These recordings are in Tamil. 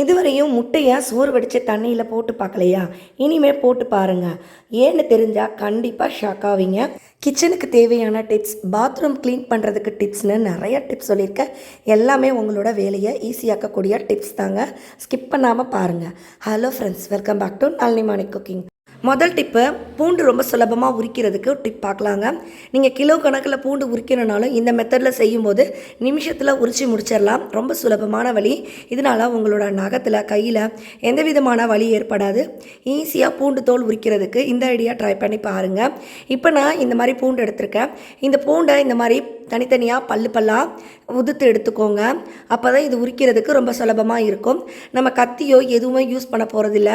இதுவரையும் முட்டையை சோறு வடித்து தண்ணியில் போட்டு பார்க்கலையா? இனிமேல் போட்டு பாருங்கள் ஏன்னு தெரிஞ்சால் கண்டிப்பாக ஷாக் ஆவீங்க. கிச்சனுக்கு தேவையான டிப்ஸ் பாத்ரூம் க்ளீன் பண்ணுறதுக்கு டிப்ஸ்னு நிறைய டிப்ஸ் சொல்லியிருக்கேன் எல்லாமே உங்களோட வேலையை ஈஸியாக்கக்கூடிய டிப்ஸ் தாங்க. ஸ்கிப் பண்ணாமல் பாருங்கள் hello friends welcome back to Nalini morning cooking முதல் டிப்பு பூண்டு ரொம்ப சுலபமாக உரிக்கிறதுக்கு டிப் பார்க்கலாங்க நீங்கள் கிலோ கணக்கில் பூண்டு உரிக்கணுனாலும் இந்த மெத்தடில் செய்யும்போது நிமிஷத்தில் உரித்து முடிச்சிடலாம். ரொம்ப சுலபமான வழி. இதனால் உங்களோட நகத்தில் கையில் எந்த விதமான வலி ஏற்படாது. ஈஸியாக பூண்டு தோல் உரிக்கிறதுக்கு இந்த ஐடியா ட்ரை பண்ணி பாருங்கள் இப்போ நான் இந்த மாதிரி பூண்டு எடுத்திருக்கேன். இந்த பூண்டை இந்த மாதிரி தனித்தனியாக பல்லு பல்லாக உதுத்து எடுத்துக்கோங்க. அப்போ தான் இது உரிக்கிறதுக்கு ரொம்ப சுலபமாக இருக்கும். நம்ம கத்தியோ எதுவுமே யூஸ் பண்ண போகிறதில்ல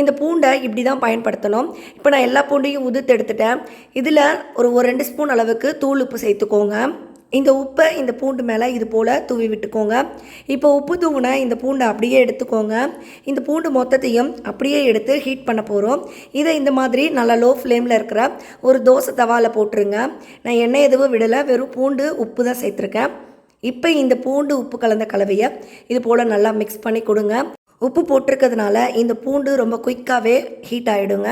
இந்த பூண்டை இப்படி தான் பயன்படுத்தணும். இப்போ நான் எல்லா பூண்டையும் உதுத்து எடுத்துட்டேன். இதில் ஒரு ஒரு ரெண்டு ஸ்பூன் அளவுக்கு தூள் உப்பு சேர்த்துக்கோங்க. இந்த உப்பை இந்த பூண்டு மேலே இது போல் தூவி விட்டுக்கோங்க. இப்போ உப்பு தூவின இந்த பூண்டை அப்படியே எடுத்துக்கோங்க. இந்த பூண்டு மொத்தத்தையும் அப்படியே எடுத்து ஹீட் பண்ண போகிறோம் இதை இந்த மாதிரி நல்லா லோ ஃப்ளேமில் இருக்கிற ஒரு தோசை தவாவில் போட்டுருங்க. நான் எண்ணெய் எதுவும் விடலை வெறும் பூண்டு உப்பு தான் சேர்த்துருக்கேன். இப்போ இந்த பூண்டு உப்பு கலந்த கலவையை இது போல் நல்லா மிக்ஸ் பண்ணி கொடுங்க. உப்பு போட்டிருக்கிறதுனால இந்த பூண்டு ரொம்ப குயிக்காகவே ஹீட் ஆகிடுங்க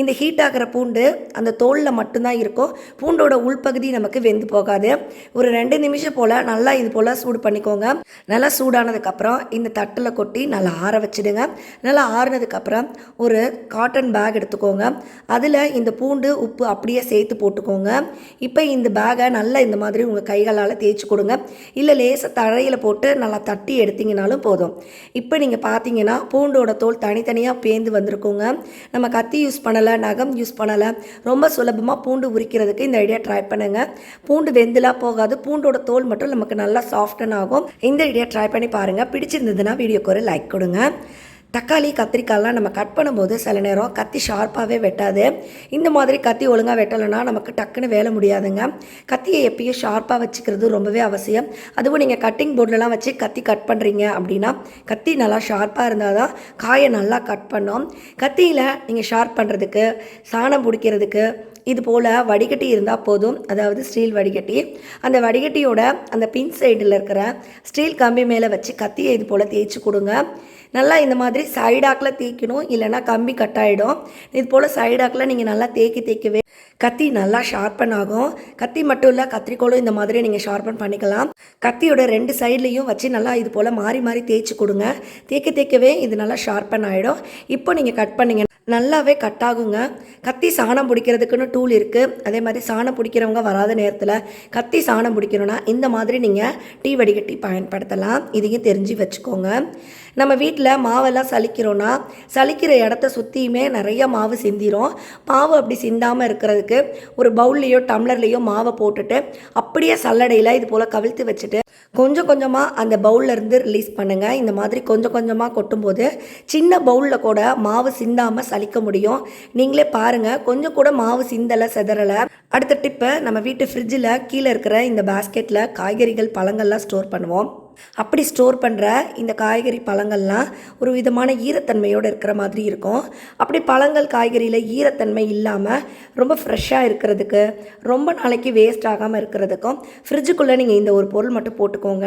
இந்த ஹீட் ஆகிற பூண்டு அந்த தோலில் மட்டும்தான் இருக்கும். பூண்டோட உள்பகுதி நமக்கு வெந்து போகாது. ஒரு ரெண்டு நிமிஷம் போல் நல்லா இது போல் சூடு பண்ணிக்கோங்க. நல்லா சூடானதுக்கப்புறம் இந்த தட்டில் கொட்டி நல்லா ஆற வச்சிடுங்க. நல்லா ஆறுனதுக்கப்புறம் ஒரு காட்டன் பேக் எடுத்துக்கோங்க. அதில் இந்த பூண்டு உப்பு அப்படியே சேர்த்து போட்டுக்கோங்க. இப்போ இந்த பேகை நல்லா இந்த மாதிரி உங்கள் கைகளால் தேய்ச்சி கொடுங்க. இல்லை லேசாக தழையில் போட்டு நல்லா தட்டி எடுத்தீங்கனாலும் போதும். இப்போ நீங்கள் பார்த்தீங்கன்னா பூண்டோட தோல் தனித்தனியாக பேந்து வந்திருக்குங்க. நம்ம கத்தி யூஸ் பண்ணலை நகம் யூஸ் பண்ணலை. ரொம்ப சுலபமாக பூண்டு உரிக்கிறதுக்கு இந்த ஐடியா ட்ரை பண்ணுங்கள் பூண்டு வெந்துலாம் போகாது. பூண்டோட தோல் மட்டும் நமக்கு நல்லா சாஃப்டன் ஆகும். இந்த ஐடியா ட்ரை பண்ணி பாருங்கள் பிடிச்சிருந்ததுன்னா வீடியோக்கு ஒரு லைக் கொடுங்க. தக்காளி கத்திரிக்காய்லாம் நம்ம கட் பண்ணும்போது சில நேரம் கத்தி ஷார்ப்பாகவே வெட்டாது. இந்த மாதிரி கத்தி ஒழுங்காக வெட்டலைன்னா நமக்கு டக்குன்னு வேலை முடியாதுங்க. கத்தியை எப்பயும் ஷார்ப்பாக வச்சுக்கிறது ரொம்பவே அவசியம். அதுவும் நீங்கள் கட்டிங் போர்டிலலாம் வச்சு கத்தி கட் பண்ணுறீங்க அப்படின்னா கத்தி நல்லா ஷார்ப்பாக இருந்தால் தான் காயை நல்லா கட் பண்ணும். கத்தியில் நீங்கள் ஷார்ப் பண்ணுறதுக்கு சாணம் பிடிக்கிறதுக்கு இது போல் வடிகட்டி இருந்தால் போதும். அதாவது ஸ்டீல் வடிகட்டி. அந்த வடிகட்டியோட அந்த பின் சைடில் இருக்கிற ஸ்டீல் கம்பி மேலே வச்சு கத்தியை இது போல் தேய்ச்சி கொடுங்க. நல்லா இந்த மாதிரி சைடாக்கில் தேய்க்கணும் இல்லைன்னா கம்பி கட் ஆகிடும் இது போல் சைடாக்கில் நீங்கள் நல்லா தேக்கி தேய்க்கவே கத்தி நல்லா ஷார்ப்பன் ஆகும். கத்தி மட்டும் இல்லை கத்திரிக்கோளும் இந்த மாதிரி நீங்கள் ஷார்ப்பன் பண்ணிக்கலாம். கத்தியோட ரெண்டு சைட்லேயும் வச்சு நல்லா இது போல் மாறி மாறி தேய்ச்சி கொடுங்க. தேய்க்க தேய்க்கவே இது நல்லா ஷார்ப்பன் ஆகிடும் இப்போ நீங்கள் கட் பண்ணிங்க நல்லாவே கட் ஆகுங்க. கத்தி சாணம் பிடிக்கிறதுக்குன்னு டூல் இருக்குது அதே மாதிரி சாணம் பிடிக்கிறவங்க வராத நேரத்தில் கத்தி சாணம் பிடிக்கணும்னா இந்த மாதிரி நீங்கள் டீ வடிகட்டி பயன்படுத்தலாம். இதையும் தெரிஞ்சு வச்சுக்கோங்க. நம்ம வீட்டில் மாவெல்லாம் சலிக்கிறோன்னா சலிக்கிற இடத்த சுற்றியுமே நிறைய மாவு சிந்திரும். மாவு அப்படி சிந்தாமல் இருக்கிறதுக்கு ஒரு பவுல்லையோ டம்ளர்லேயோ மாவை போட்டுட்டு அப்படியே சல்லடையில் இது போல் கவிழ்த்து வச்சுட்டு கொஞ்சம் கொஞ்சமாக அந்த பவுல்லேருந்து ரிலீஸ் பண்ணுங்கள் இந்த மாதிரி கொஞ்சம் கொஞ்சமாக கொட்டும்போது சின்ன பவுலில் கூட மாவு சிந்தாமல் சலிக்க முடியும். நீங்களே பாருங்கள் கொஞ்சம் கூட மாவு சிந்தலை செதறலை. அடுத்த டிப்பு நம்ம வீட்டு ஃப்ரிட்ஜில் கீழே இருக்கிற இந்த பேஸ்கெட்டில் காய்கறிகள் பழங்கள்லாம் ஸ்டோர் பண்ணுவோம். அப்படி ஸ்டோர் பண்ணுற இந்த காய்கறி பழங்கள்லாம் ஒரு விதமான ஈரத்தன்மையோடு இருக்கிற மாதிரி இருக்கும். அப்படி பழங்கள் காய்கறியில் ஈரத்தன்மை இல்லாமல் ரொம்ப ஃப்ரெஷ்ஷாக இருக்கிறதுக்கு ரொம்ப நாளைக்கு வேஸ்ட் ஆகாமல் இருக்கிறதுக்கும் ஃப்ரிட்ஜுக்குள்ளே நீங்கள் இந்த ஒரு பொருள் மட்டும் போட்டுக்கோங்க.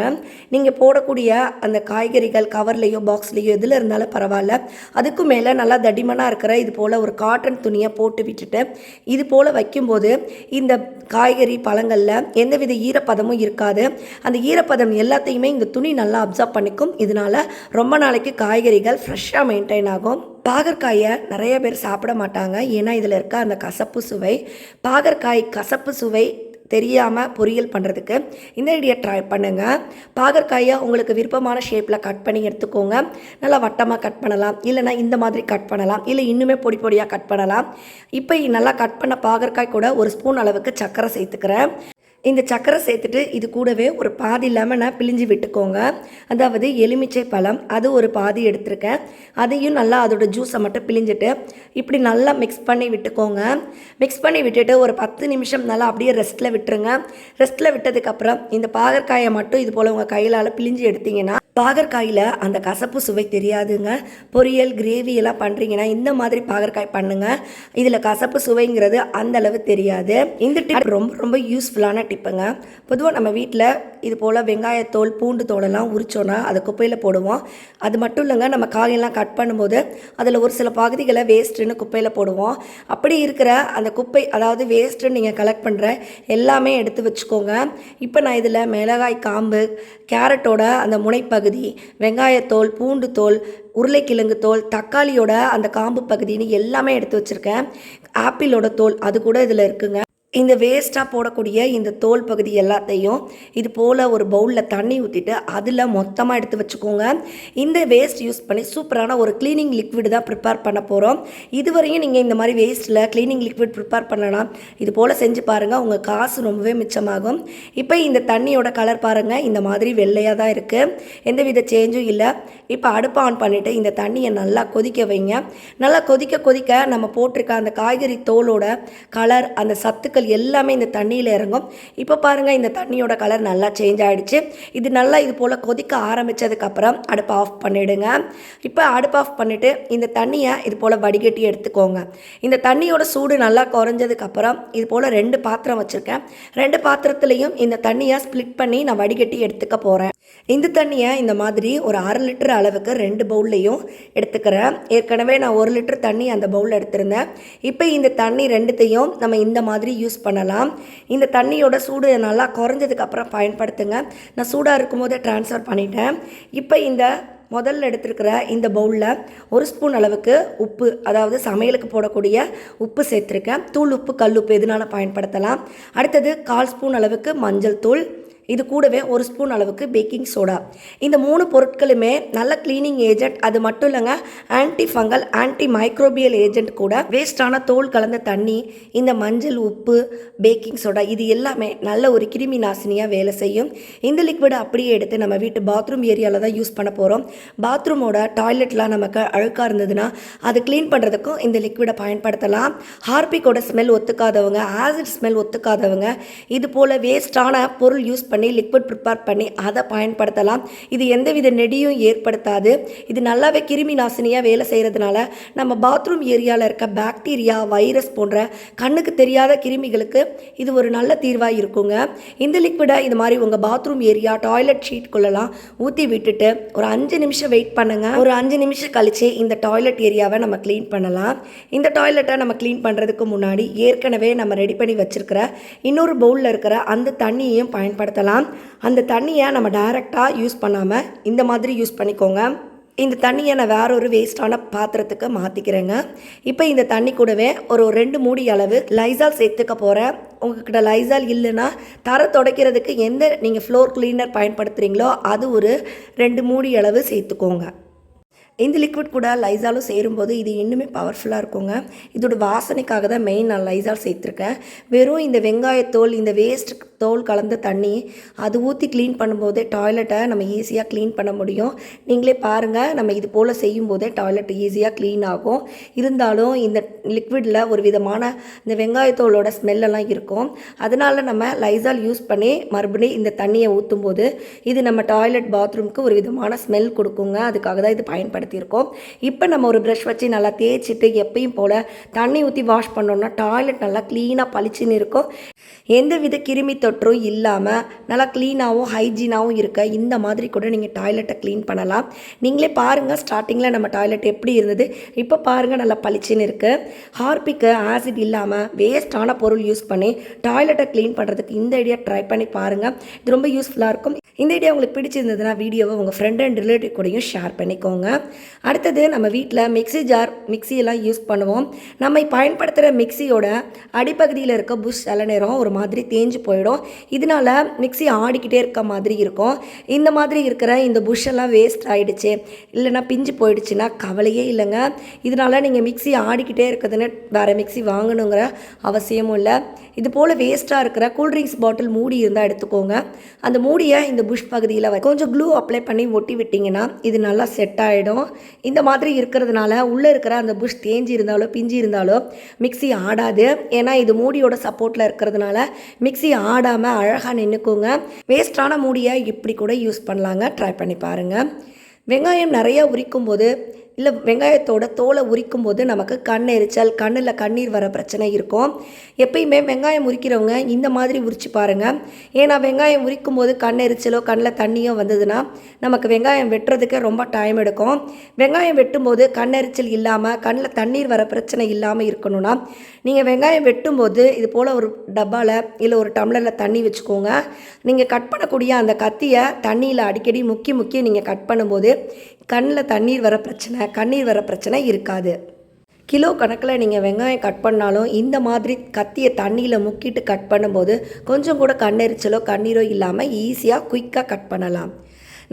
நீங்கள் போடக்கூடிய அந்த காய்கறிகள் கவர்லேயோ பாக்ஸ்லேயோ எதில் இருந்தாலும் பரவாயில்ல. அதுக்கும் மேலே நல்லா தடிமனாக இருக்கிற இது போல் ஒரு காட்டன் துணியை போட்டு விட்டுட்டு இது போல் வைக்கும்போது இந்த காய்கறி பழங்களில் எந்தவித ஈரப்பதமும் இருக்காது. அந்த ஈரப்பதம் எல்லாத்தையுமே இந்த துணி நல்லா அப்சர்வ் பண்ணிக்கும். இதனால ரொம்ப நாளைக்கு காய்கறிகள் ஃப்ரெஷ்ஷாக மெயின்டைன் ஆகும். பாகற்காயை நிறைய பேர் சாப்பிட மாட்டாங்க. ஏன்னா இதில் இருக்க அந்த கசப்பு சுவை பாகற்காய் கசப்பு சுவை தெரியாமல் பொரியல் பண்ணுறதுக்கு இந்த ஐடியா ட்ரை பண்ணுங்கள் பாகற்காயை உங்களுக்கு விருப்பமான ஷேப்பில் கட் பண்ணி எடுத்துக்கோங்க. நல்லா வட்டமாக கட் பண்ணலாம். இல்லைனா இந்த மாதிரி கட் பண்ணலாம். இல்லை இன்னுமே பொடி பொடியாக கட் பண்ணலாம். இப்போ நல்லா கட் பண்ண பாகற்காய் கூட ஒரு ஸ்பூன் அளவுக்கு சர்க்கரை சேர்த்துக்கிறேன். இந்த சக்கரை சேர்த்துட்டு இது கூடவே ஒரு பாதி லெமனை பிழிஞ்சு விட்டுக்கோங்க. அதாவது எலுமிச்சை பழம் அது ஒரு பாதி எடுத்திருக்கேன். அதையும் நல்லா அதோட ஜூஸை மட்டும் பிழிஞ்சிட்டு இப்படி நல்லா மிக்ஸ் பண்ணி விட்டுக்கோங்க. மிக்ஸ் பண்ணி விட்டுட்டு ஒரு பத்து நிமிஷம் நல்லா அப்படியே ரெஸ்ட்டில் விட்டுருங்க. ரெஸ்ட்டில் விட்டதுக்கப்புறம் இந்த பாகற்காயை மட்டும் இது போல் உங்கள் கையிலால் பிழிஞ்சு எடுத்தீங்கன்னா பாகற்காயில் அந்த கசப்பு சுவை தெரியாதுங்க. பொரியல் கிரேவி எல்லாம் பண்ணுறீங்கன்னா இந்த மாதிரி பாகற்காய் பண்ணுங்கள் இதில் கசப்பு சுவைங்கிறது அந்த அளவு தெரியாது. இந்த டிப் ரொம்ப ரொம்ப யூஸ்ஃபுல்லான டிப்புங்க பொதுவாக நம்ம வீட்டில் இது போல் வெங்காயத்தோல் பூண்டு தோலெல்லாம் உரிச்சோன்னா அதை குப்பையில் போடுவோம். அது மட்டும் இல்லைங்க நம்ம காயெல்லாம் கட் பண்ணும்போது அதில் ஒரு சில பகுதிகளை வேஸ்ட்டுன்னு குப்பையில் போடுவோம். அப்படி இருக்கிற அந்த குப்பை அதாவது வேஸ்ட்டுன்னு நீங்கள் கலெக்ட் பண்ணுற எல்லாமே எடுத்து வச்சுக்கோங்க. இப்போ நான் இதில் மிளகாய் காம்பு கேரட்டோட அந்த முனைப்பகு பகுதி வெங்காயத்தோல் பூண்டு தோல் உருளைக்கிழங்கு தோல் தக்காளியோட அந்த காம்பு பகுதின்னு எல்லாமே எடுத்து வச்சுருக்கேன். ஆப்பிளோட தோல் அது கூட இதில் இருக்குங்க. இந்த வேஸ்ட்டாக போடக்கூடிய இந்த தோல் பகுதி எல்லாத்தையும் இது போல் ஒரு பவுலில் தண்ணி ஊற்றிட்டு அதில் மொத்தமாக எடுத்து வச்சுக்கோங்க. இந்த வேஸ்ட் யூஸ் பண்ணி சூப்பரான ஒரு க்ளீனிங் லிக்விட் தான் ப்ரிப்பேர் பண்ண போகிறோம் இதுவரையும் நீங்கள் இந்த மாதிரி வேஸ்ட்டில் க்ளீனிங் லிக்விட் ப்ரிப்பேர் பண்ணலாம் இது போல் செஞ்சு பாருங்கள் உங்கள் காசு ரொம்பவே மிச்சமாகும். இப்போ இந்த தண்ணியோட கலர் பாருங்கள் இந்த மாதிரி வெள்ளையாக தான் இருக்குது எந்த வித சேஞ்சும் இல்லை. இப்போ அடுப்பை ஆன் பண்ணிவிட்டு இந்த தண்ணியை நல்லா கொதிக்க வைங்க. நல்லா கொதிக்க கொதிக்க நம்ம போட்டிருக்க அந்த காய்கறி தோலோட கலர் அந்த சத்துக்கள் எல்லாமே இந்த தண்ணியில் இறங்கும். இப்போ பாருங்கள் இந்த தண்ணியோட கலர் நல்லா சேஞ்ச் ஆகிடுச்சு இது நல்லா இது போல் கொதிக்க ஆரம்பித்ததுக்கப்புறம் அடுப்பை ஆஃப் பண்ணிவிடுங்க இப்போ அடுப்பு ஆஃப் பண்ணிவிட்டு இந்த தண்ணியை இது போல் வடிகட்டி எடுத்துக்கோங்க. இந்த தண்ணியோட சூடு நல்லா குறைஞ்சதுக்கப்புறம் இது போல் ரெண்டு பாத்திரம் வச்சுருக்கேன். ரெண்டு பாத்திரத்துலேயும் இந்த தண்ணியை ஸ்ப்ளிட் பண்ணி நான் வடிகட்டி எடுத்துக்க போகிறேன் இந்த தண்ணியை இந்த மாதிரி ஒரு அரை லிட்டர் அளவுக்கு ரெண்டு பவுல்லையும் எடுத்துக்கிறேன். ஏற்கனவே நான் ஒரு லிட்டர் தண்ணி அந்த பவுலில் எடுத்திருந்தேன். இப்போ இந்த தண்ணி ரெண்டுத்தையும் நம்ம இந்த மாதிரி யூஸ் பண்ணலாம். இந்த தண்ணியோட சூடு நல்லா குறைஞ்சதுக்கப்புறம் பயன்படுத்துங்க. நான் சூடாக இருக்கும்போதே ட்ரான்ஸ்ஃபர் பண்ணிட்டேன். இப்போ இந்த முதல்ல எடுத்துருக்கிற இந்த பவுலில் ஒரு ஸ்பூன் அளவுக்கு உப்பு அதாவது சமையலுக்கு போடக்கூடிய உப்பு சேர்த்துருக்கேன். தூள் உப்பு கல் உப்பு எதுனாலும் பயன்படுத்தலாம். அடுத்தது கால் ஸ்பூன் அளவுக்கு மஞ்சள் தூள். இது கூடவே ஒரு ஸ்பூன் அளவுக்கு பேக்கிங் சோடா. இந்த மூணு பொருட்களுமே நல்ல க்ளீனிங் ஏஜென்ட் அது மட்டும் இல்லைங்க anti fungal anti microbial agent கூட வேஸ்டான தோல் கலந்த தண்ணி இந்த மஞ்சள் உப்பு பேக்கிங் சோடா இது எல்லாமே நல்ல ஒரு கிருமி நாசினியாக வேலை செய்யும். இந்த லிக்விடை அப்படியே எடுத்து நம்ம வீட்டு பாத்ரூம் ஏரியாவில் தான் யூஸ் பண்ண போகிறோம் பாத்ரூமோட டாய்லெட்லாம் நமக்கு அழுக்காக இருந்ததுன்னா அது க்ளீன் பண்ணுறதுக்கும் இந்த லிக்விடை பயன்படுத்தலாம். ஹார்பிக்கோட ஸ்மெல் ஒத்துக்காதவங்க ஆசிட் ஸ்மெல் ஒத்துக்காதவங்க இது போல் வேஸ்டான பொருள் யூஸ் பண்ணி லிக்விட் ப்ரிப்பேர் பண்ணி அதை பயன்படுத்தலாம். இது எந்தவித நெடியும் ஏற்படுத்தாது. இது நல்லாவே கிருமி நாசினியாக வேலை செய்கிறதுனால நம்ம பாத்ரூம் ஏரியாவில் இருக்க பாக்டீரியா வைரஸ் போன்ற கண்ணுக்கு தெரியாத கிருமிகளுக்கு இது ஒரு நல்ல தீர்வாக இருக்குங்க. இந்த லிக்விடை இது மாதிரி உங்கள் பாத்ரூம் ஏரியா டாய்லெட் ஷீட்குள்ளெல்லாம் ஊற்றி விட்டுட்டு ஒரு அஞ்சு நிமிஷம் வெயிட் பண்ணுங்க. ஒரு அஞ்சு நிமிஷம் கழிச்சு இந்த டாய்லெட் ஏரியாவை நம்ம க்ளீன் பண்ணலாம். இந்த டாய்லெட்டை நம்ம க்ளீன் பண்ணுறதுக்கு முன்னாடி ஏற்கனவே நம்ம ரெடி பண்ணி வச்சிருக்கிற இன்னொரு பவுலில் இருக்கிற அந்த தண்ணியையும் பயன்படுத்தலாம். அந்த தண்ணியை நம்ம டைரெக்டாக யூஸ் பண்ணாமல் இந்த மாதிரி யூஸ் பண்ணிக்கோங்க. இந்த தண்ணியை நான் வேற ஒரு வேஸ்டான பாத்திரத்துக்கு மாற்றிக்கிறேங்க இப்போ இந்த தண்ணி கூடவே ஒரு ரெண்டு மூடி அளவு லைசால் சேர்த்துக்க போகிறேன் உங்ககிட்ட லைசால் இல்லைன்னா தர துடைக்கிறதுக்கு எந்த நீங்கள் ஃப்ளோர் கிளீனர் பயன்படுத்துகிறீங்களோ அது ஒரு ரெண்டு மூடி அளவு சேர்த்துக்கோங்க. இந்த லிக்விட் கூட லைசாலும் சேரும்போது இது இன்னுமே பவர்ஃபுல்லாக இருக்குங்க. இதோட வாசனைக்காக தான் மெயின் நான் லைசால் சேர்த்துருக்கேன். வெறும் இந்த வெங்காயத்தோல் இந்த வேஸ்ட் தோல் கலந்த தண்ணி அது ஊற்றி க்ளீன் பண்ணும்போதே டாய்லெட்டை நம்ம ஈஸியாக க்ளீன் பண்ண முடியும். நீங்களே பாருங்கள் நம்ம இது போல் செய்யும்போதே டாய்லெட் ஈஸியாக க்ளீன் ஆகும். இருந்தாலும் இந்த லிக்விடில் ஒரு விதமான இந்த வெங்காயத்தோலோட ஸ்மெல்லெல்லாம் இருக்கும். அதனால் நம்ம லைசால் யூஸ் பண்ணி மறுபடியும் இந்த தண்ணியை ஊற்றும் போது இது நம்ம டாய்லெட் பாத்ரூம்க்கு ஒரு விதமான ஸ்மெல் கொடுக்குங்க. அதுக்காக தான் இது பயன்படுத்தியிருக்கோம். இப்போ நம்ம ஒரு ப்ரஷ் வச்சு நல்லா தேய்ச்சிட்டு எப்பயும் போல் தண்ணி ஊற்றி வாஷ் பண்ணோம்னா டாய்லெட் நல்லா க்ளீனாக பளிச்சுன்னு இருக்கும். எந்த வித கிருமி தொற்றும் இல்லாமல் நல்லா க்ளீனாகவும் ஹைஜீனாகவும் இருக்க இந்த மாதிரி கூட நீங்கள் டாய்லெட்டை க்ளீன் பண்ணலாம். நீங்களே பாருங்கள் ஸ்டார்டிங்கில் நம்ம டாய்லெட் எப்படி இருந்தது? இப்போ பாருங்கள் நல்லா பளிச்சுன்னு இருக்குது ஹார்பிக்கு ஆசிட் இல்லாமல் வேஸ்டான பொருள் யூஸ் பண்ணி டாய்லெட்டை க்ளீன் பண்ணுறதுக்கு இந்த ஐடியா ட்ரை பண்ணி பாருங்கள் இது ரொம்ப யூஸ்ஃபுல்லாக இருக்கும். இந்த ஐடியா உங்களுக்கு பிடிச்சிருந்ததுன்னா வீடியோவை உங்கள் ஃப்ரெண்ட் அண்ட் ரிலேட்டிவ் கூடயும் ஷேர் பண்ணிக்கோங்க. அடுத்தது நம்ம வீட்டில் மிக்ஸி ஜார் மிக்ஸியெல்லாம் யூஸ் பண்ணுவோம். நம்ம பயன்படுத்துகிற மிக்ஸியோட அடிப்பகுதியில் இருக்க புஷ் சில நேரம் ஒரு மாதிரி தேஞ்சு போயிடும். இதனால மிக்ஸி ஆடிக்கிட்டே இருக்க மாதிரி இருக்கும். இந்த மாதிரி இருக்கிற இந்த புஷ்ஷெல்லாம் வேஸ்ட் ஆகிடுச்சு இல்லைன்னா பிஞ்சு போயிடுச்சுன்னா கவலையே இல்லைங்க. இதனால நீங்கள் மிக்ஸி ஆடிக்கிட்டே இருக்குதுன்னு வேறு மிக்ஸி வாங்கணுங்கிற அவசியமும் இல்லை. இது போல் வேஸ்ட்டாக இருக்கிற கூல்ட்ரிங்க்ஸ் பாட்டில் மூடி இருந்தால் எடுத்துக்கோங்க. அந்த மூடியை இந்த புஷ் பகுதியில் கொஞ்சம் க்ளூ அப்ளை பண்ணி ஒட்டி விட்டிங்கன்னா இது நல்லா செட் ஆகிடும் இந்த மாதிரி இருக்கிறதுனால உள்ளே இருக்கிற அந்த புஷ் தேஞ்சி இருந்தாலோ பிஞ்சு இருந்தாலோ மிக்ஸி ஆடாது. ஏன்னா இது மூடியோட சப்போர்ட்டில் இருக்கிறதுனால மிக்ஸி ஆடாமல் அழகாக நின்றுக்குங்க வேஸ்ட்டான மூடியை இப்படி கூட யூஸ் பண்ணலாங்க. ட்ரை பண்ணி பாருங்கள் வெங்காயம் நிறையா உரிக்கும் போது இல்லை வெங்காயத்தோட தோலை உரிக்கும் போது நமக்கு கண் எரிச்சல் கண்ணில் கண்ணீர் வர பிரச்சனை இருக்கும். எப்பயுமே வெங்காயம் உரிக்கிறவங்க இந்த மாதிரி உரிச்சு பாருங்கள் ஏன்னா வெங்காயம் உரிக்கும் போது கண் எரிச்சலோ கண்ணில் தண்ணியோ வந்ததுன்னா நமக்கு வெங்காயம் வெட்டுறதுக்கு ரொம்ப டைம் எடுக்கும். வெங்காயம் வெட்டும்போது கண் எரிச்சல் இல்லாமல் கண்ணில் தண்ணீர் வர பிரச்சனை இல்லாமல் இருக்கணும்னா நீங்கள் வெங்காயம் வெட்டும்போது இது போல் ஒரு டப்பாவில் இல்லை ஒரு டம்ளரில் தண்ணி வச்சுக்கோங்க. நீங்கள் கட் பண்ணக்கூடிய அந்த கத்தியை தண்ணியில் அடிக்கடி முக்கி முக்கி நீங்கள் கட் பண்ணும்போது கண்ணில் தண்ணீர் வர பிரச்சனை கண்ணீர் வர பிரச்சனை இருக்காது. கிலோ கணக்கில் நீங்கள் வெங்காயம் கட் பண்ணாலும் இந்த மாதிரி கத்தியை தண்ணியில் முக்கிட்டு கட் பண்ணும்போது கொஞ்சம் கூட கண்ணெரிச்சலோ கண்ணீரோ இல்லாமல் ஈஸியாக குயிக்காக கட் பண்ணலாம்.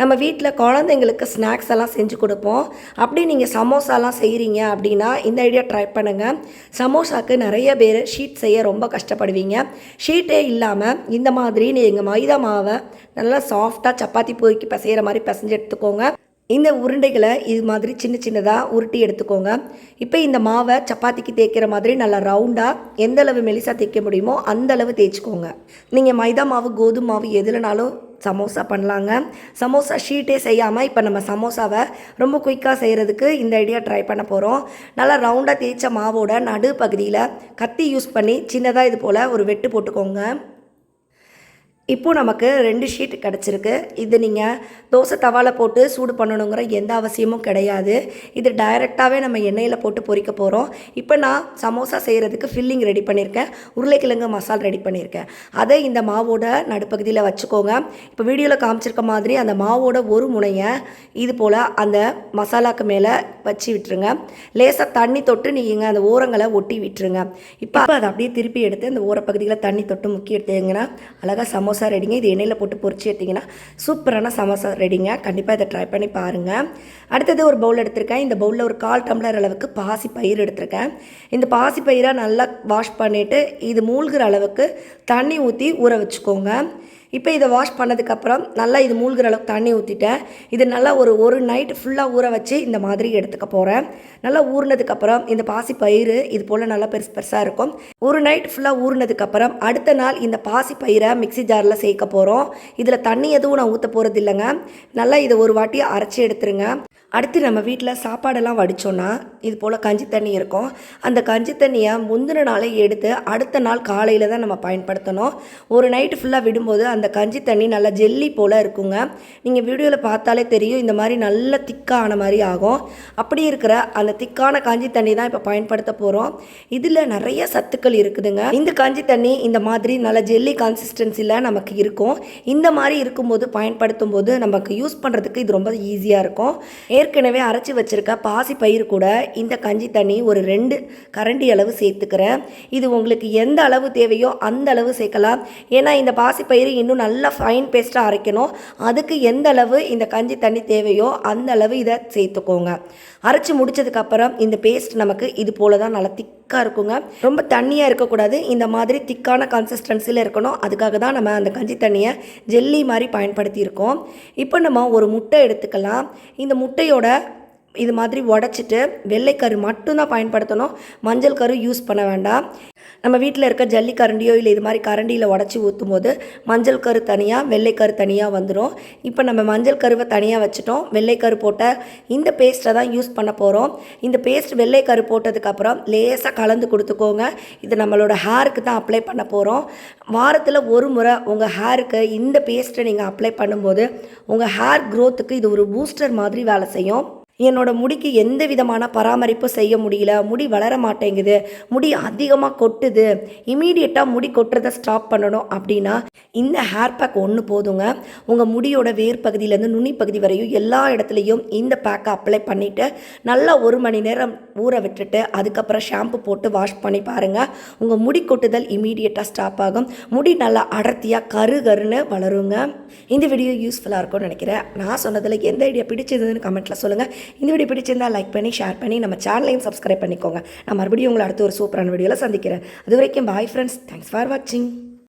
நம்ம வீட்டில் குழந்தைங்களுக்கு ஸ்நாக்ஸ் எல்லாம் செஞ்சு கொடுப்போம். அப்படி நீங்கள் சமோசாலாம் செய்கிறீங்க அப்படின்னா இந்த ஐடியா ட்ரை பண்ணுங்கள் சமோசாக்கு நிறைய பேர் ஷீட் செய்ய ரொம்ப கஷ்டப்படுவீங்க. ஷீட்டே இல்லாமல் இந்த மாதிரி நீங்கள் மைதா மாவை நல்லா சாஃப்டாக சப்பாத்தி பொறுக்கி பிசைகிற மாதிரி பிசைஞ்சு எடுத்துக்கோங்க. இந்த உருண்டைகளை இது மாதிரி சின்ன சின்னதாக உருட்டி எடுத்துக்கோங்க. இப்போ இந்த மாவை சப்பாத்திக்கு தேய்க்கிற மாதிரி நல்லா ரவுண்டாக எந்த அளவு மெலிசாக தேய்க்க முடியுமோ அந்த அளவு தேய்ச்சிக்கோங்க. நீங்கள் மைதா மாவு கோதுமை மாவு எதுலனாலும் சமோசா பண்ணலாங்க. சமோசா ஷீட்டே செய்யாமல் இப்போ நம்ம சமோசாவை ரொம்ப குயிக்காக செய்கிறதுக்கு இந்த ஐடியா ட்ரை பண்ண போகிறோம் நல்லா ரவுண்டாக தேய்ச்ச மாவோட நடு பகுதியில் கத்தி யூஸ் பண்ணி சின்னதாக இது போல் ஒரு வெட்டு போட்டுக்கோங்க. இப்போது நமக்கு ரெண்டு ஷீட் கிடச்சிருக்கு. இது நீங்கள் தோசை தவாவில் போட்டு சூடு பண்ணணுங்கிற எந்த அவசியமும் கிடையாது. இது டைரெக்டாகவே நம்ம எண்ணெயில் போட்டு பொறிக்க போகிறோம் இப்போ நான் சமோசா செய்கிறதுக்கு ஃபில்லிங் ரெடி பண்ணியிருக்கேன் உருளைக்கிழங்கு மசால் ரெடி பண்ணியிருக்கேன் அதை இந்த மாவோட நடுப்பகுதியில் வச்சுக்கோங்க. இப்போ வீடியோவில் காமிச்சிருக்க மாதிரி அந்த மாவோட ஒரு முனையை இது போல் அந்த மசாலாக்கு மேலே வச்சு விட்டுருங்க. லேசாக தண்ணி தொட்டு நீங்கள் அந்த ஓரங்களை ஒட்டி விட்டுருங்க. இப்போ அதை அப்படியே திருப்பி எடுத்து அந்த ஓரப்பகுதியில் தண்ணி தொட்டு முக்கி எடுத்தீங்கன்னா அழகாக சமோசா ரெடிங்க இது எண்ணெயில் போட்டு பொறிச்சு எடுத்திங்கன்னா சூப்பரான சமோசா ரெடிங்க கண்டிப்பாக இதை ட்ரை பண்ணி பாருங்கள் அடுத்தது ஒரு பவுல் எடுத்திருக்கேன். இந்த பவுலில் ஒரு கால் டம்ளர் அளவுக்கு பாசி பயிர் எடுத்திருக்கேன். இந்த பாசி பயிரை நல்லா வாஷ் பண்ணிவிட்டு இது மூழ்கிற அளவுக்கு தண்ணி ஊற்றி ஊற வச்சுக்கோங்க. இப்போ இதை வாஷ் பண்ணதுக்கப்புறம் நல்லா இது மூழ்கிற அளவுக்கு தண்ணி ஊற்றிட்டேன் இது நல்லா ஒரு ஒரு நைட் ஃபுல்லாக ஊற வச்சு இந்த மாதிரி எடுத்துக்க போகிறேன் நல்லா ஊறினதுக்கப்புறம் இந்த பாசி பயிறு இது போல் நல்லா பெருசு பெருசாக இருக்கும். ஒரு நைட் ஃபுல்லாக ஊறினதுக்கப்புறம் அடுத்த நாள் இந்த பாசி பயிரை மிக்ஸி ஜாரில் சேர்க்க போகிறோம் இதில் தண்ணி எதுவும் நான் ஊற்ற போகிறது இல்லைங்க. நல்லா இதை ஒரு வாட்டி அரைச்சி எடுத்துருங்க. அடுத்து நம்ம வீட்டில் சாப்பாடெல்லாம் வடித்தோன்னா இது போல் கஞ்சி தண்ணி இருக்கும். அந்த கஞ்சி தண்ணியை முந்தின நாளே எடுத்து அடுத்த நாள் காலையில் தான் நம்ம பயன்படுத்தணும். ஒரு நைட்டு ஃபுல்லாக விடும்போது அந்த அந்த கஞ்சி தண்ணி நல்லா ஜெல்லி போல் இருக்குங்க. நீங்கள் வீடியோவில் பார்த்தாலே தெரியும் இந்த மாதிரி நல்ல திக்கான மாதிரி ஆகும். அப்படி இருக்கிற அந்த திக்கான கஞ்சி தண்ணி தான் இப்போ பயன்படுத்த போகிறோம் இதில் நிறைய சத்துக்கள் இருக்குதுங்க. இந்த கஞ்சி தண்ணி இந்த மாதிரி நல்ல ஜெல்லி கன்சிஸ்டன்சியில் நமக்கு இருக்கும். இந்த மாதிரி இருக்கும்போது பயன்படுத்தும் போது நமக்கு யூஸ் பண்ணுறதுக்கு இது ரொம்ப ஈஸியாக இருக்கும். ஏற்கனவே அரைச்சி வச்சுருக்க பாசி பயிர் கூட இந்த கஞ்சி தண்ணி ஒரு ரெண்டு கரண்டி அளவு சேர்த்துக்கிறேன். இது உங்களுக்கு எந்த அளவு தேவையோ அந்த அளவு சேர்க்கலாம். ஏன்னா இந்த பாசி பயிர் இன்னும் நல்லா ஃபைன் பேஸ்ட்டாக அரைக்கணும். அதுக்கு எந்த அளவு இந்த கஞ்சி தண்ணி தேவையோ அந்த அளவு இதை சேர்த்துக்கோங்க. அரைச்சி முடிச்சதுக்கப்புறம் இந்த பேஸ்ட் நமக்கு இது போல தான் நல்லா திக்காக இருக்குங்க. ரொம்ப தண்ணியாக இருக்கக்கூடாது. இந்த மாதிரி திக்கான கன்சிஸ்டன்சியில் இருக்கணும். அதுக்காக தான் நம்ம அந்த கஞ்சி தண்ணியை ஜெல்லி மாதிரி பயன்படுத்தியிருக்கோம். இப்போ நம்ம ஒரு முட்டை எடுத்துக்கலாம். இந்த முட்டையோட இது மாதிரி உடச்சிட்டு வெள்ளைக்கரு மட்டும்தான் பயன்படுத்தணும். மஞ்சள் கரு யூஸ் பண்ண வேண்டாம். நம்ம வீட்டில் இருக்க ஜல்லி கரண்டியோ இல்லை இது மாதிரி கரண்டியில் உடச்சி ஊற்றும் போது மஞ்சள் கரு தனியாக வெள்ளைக்கரு தனியாக வந்துடும் இப்போ நம்ம மஞ்சள் கருவை தனியாக வச்சுட்டோம். வெள்ளைக்கரு போட்ட இந்த பேஸ்ட்டை தான் யூஸ் பண்ண போகிறோம் இந்த பேஸ்ட் வெள்ளைக்கரு போட்டதுக்கப்புறம் லேசாக கலந்து கொடுத்துக்கோங்க. இது நம்மளோட ஹேருக்கு தான் அப்ளை பண்ண போகிறோம் வாரத்தில் ஒரு முறை உங்கள் ஹேருக்கு இந்த பேஸ்ட்டை நீங்கள் அப்ளை பண்ணும்போது உங்கள் ஹேர் க்ரோத்துக்கு இது ஒரு பூஸ்டர் மாதிரி வேலை செய்யும். என்னோட முடிக்கு எந்த விதமான பராமரிப்பும் செய்ய முடியல முடி வளர மாட்டேங்குது முடி அதிகமாக கொட்டுது இமீடியட்டாக முடி கொட்டுறதை ஸ்டாப் பண்ணணும் அப்படின்னா இந்த ஹேர் பேக் ஒன்று போதுங்க. உங்கள் முடியோட வேர் பகுதியிலேருந்து நுனி பகுதி வரையும் எல்லா இடத்துலையும் இந்த பேக்கை அப்ளை பண்ணிவிட்டு நல்லா ஒரு மணி நேரம் ஊற விட்டுட்டு அதுக்கப்புறம் ஷாம்பு போட்டு வாஷ் பண்ணி பாருங்கள் உங்கள் முடி கொட்டுதல் இமீடியட்டாக ஸ்டாப் ஆகும். முடி நல்லா அடர்த்தியாக கரு கருன்னு வளருங்க. இந்த வீடியோ யூஸ்ஃபுல்லாக இருக்கும்னு நினைக்கிறேன். நான் சொன்னதில் எந்த ஐடியா பிடிச்சதுன்னு கமெண்ட்டில் சொல்லுங்கள் இந்த வீடியோ பிடிச்சிருந்தா லைக் பண்ணி ஷேர் பண்ணி நம்ம சேனலையும் சப்ஸ்கிரைப் பண்ணிக்கோங்க. நான் மறுபடியும் உங்களை அடுத்த ஒரு சூப்பரான வீடியோவில் சந்திக்கிறேன். அது வரைக்கும் பாய் ஃப்ரெண்ட்ஸ் தேங்க்ஸ் ஃபார் வாட்சிங்